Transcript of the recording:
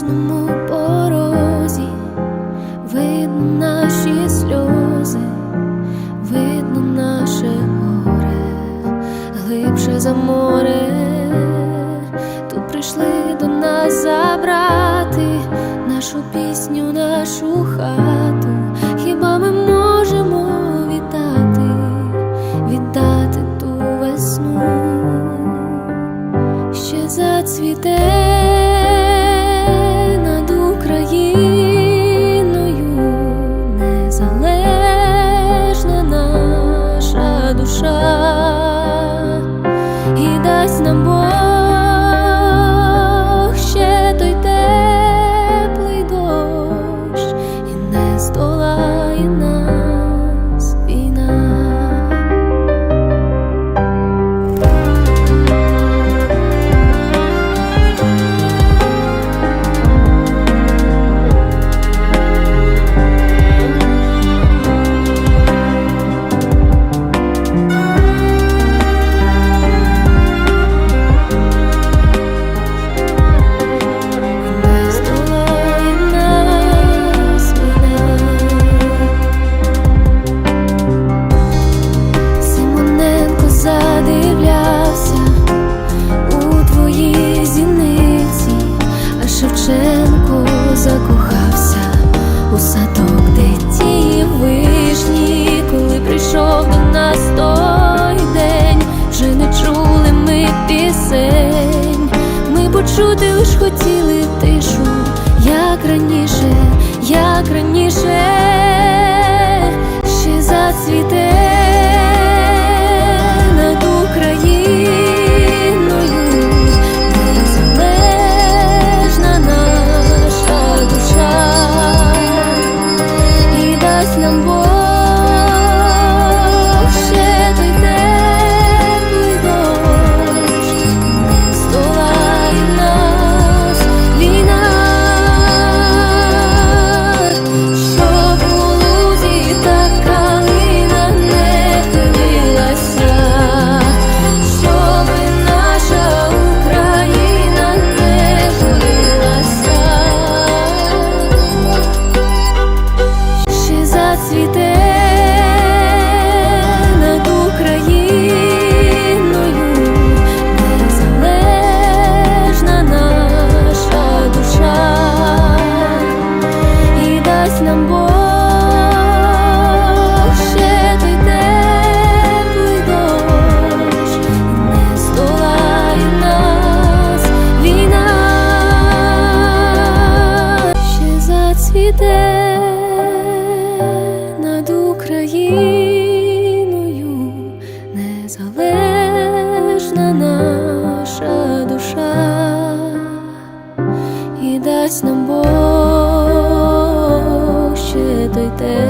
кожному порозі, видно наші сльози, видно наше море, глибше за море, тут прийшли до нас забрати нашу пісню, нашу хату. Україна. дівчинку закохався у садок, де ті вишні, коли прийшов до нас той день, вже не чули ми пісень, ми почути лиш хотіли тишу, як раніше, як раніше. There.